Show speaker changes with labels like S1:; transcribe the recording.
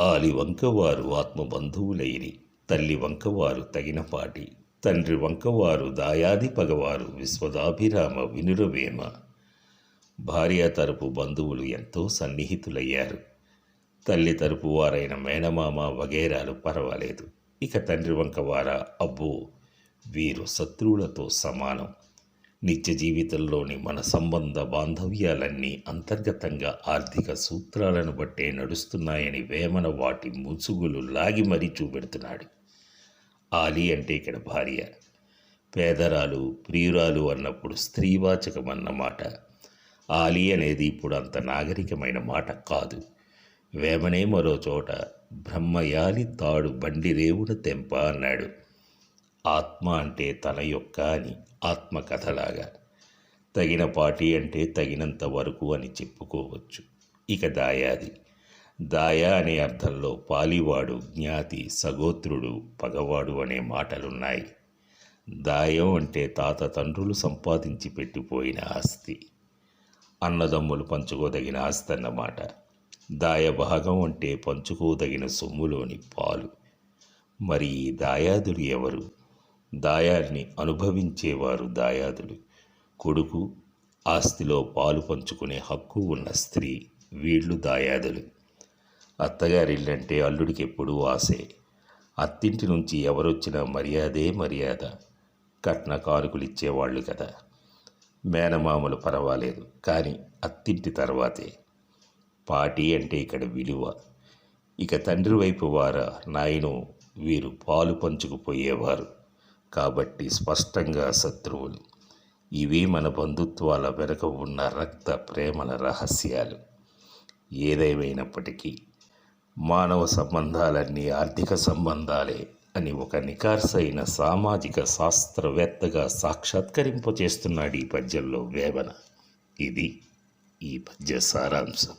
S1: ఆలి వంకవారు ఆత్మబంధువులైరి. తల్లి వంకవారు తగినపాటి తండ్రి వంకవారు దాయాది పగవారు విశ్వదాభిరామ వినురవేమ. భార్య తరపు బంధువులు ఎంతో సన్నిహితులయ్యారు. తల్లి తరపు వారైన మేనమామ వగేరాలు పర్వాలేదు. ఇక తండ్రి వంక వారా అబ్బో వీరు శత్రువులతో సమానం. నిత్య జీవితంలోని మన సంబంధ బాంధవ్యాలన్నీ అంతర్గతంగా ఆర్థిక సూత్రాలను బట్టే నడుస్తున్నాయని వేమన వాటి ముసుగులు లాగి మరీ చూపెడుతున్నాడు. ఆలి అంటే ఇక్కడ భార్య. పేదరాలు ప్రియురాలు అన్నప్పుడు స్త్రీవాచకం అన్నమాట ఆలి అనేది ఇప్పుడు అంత నాగరికమైన మాట కాదు. వేమనే మరో చోట బ్రహ్మయాలి తాడు బండి రేవుడు తెంప అన్నాడు. ఆత్మ అంటే తన యొక్క అని ఆత్మకథలాగా తగిన పాటి అంటే తగినంత వరకు అని చెప్పుకోవచ్చు. ఇక దాయాది. దాయా అనే అర్థంలో పాలివాడు జ్ఞాతి సగోత్రుడు పగవాడు అనే మాటలున్నాయి. దాయం అంటే తాత తండ్రులు సంపాదించి పెట్టిపోయిన ఆస్తి. అన్నదమ్ములు పంచుకోదగిన ఆస్తి అన్నమాట. దాయ భాగం అంటే పంచుకోదగిన సొమ్ములోని పాలు. మరి ఈ దాయాదులు ఎవరు? దాయాన్ని అనుభవించేవారు దాయాదులు. కొడుకు ఆస్తిలో పాలు పంచుకునే హక్కు ఉన్న స్త్రీ వీళ్ళు దాయాదులు. అత్తగారిల్లంటే అల్లుడికి ఎప్పుడూ ఆసే అత్తింటి నుంచి ఎవరొచ్చినా మర్యాదే మర్యాద. కట్న కానుకలిచ్చేవాళ్ళు కదా. మేనమామలు పర్వాలేదు కానీ అత్తింటి తర్వాతే. పాటి అంటే ఇక్కడ విలువ. ఇక తండ్రి వైపు వారా నాయను వీరు పాలు పంచుకుపోయేవారు. కాబట్టి స్పష్టంగా శత్రువులు. ఇవి మన బంధుత్వాల వెనుక ఉన్న రక్త ప్రేమల రహస్యాలు. ఏదేమైనప్పటికీ మానవ సంబంధాలన్నీ ఆర్థిక సంబంధాలే అని ఒక నికార్సైన సామాజిక శాస్త్రవేత్తగా సాక్షాత్కరింపచేస్తున్నాడు ఈ పద్యంలో వేవన ఇది ఈ పద్య సారాంశం.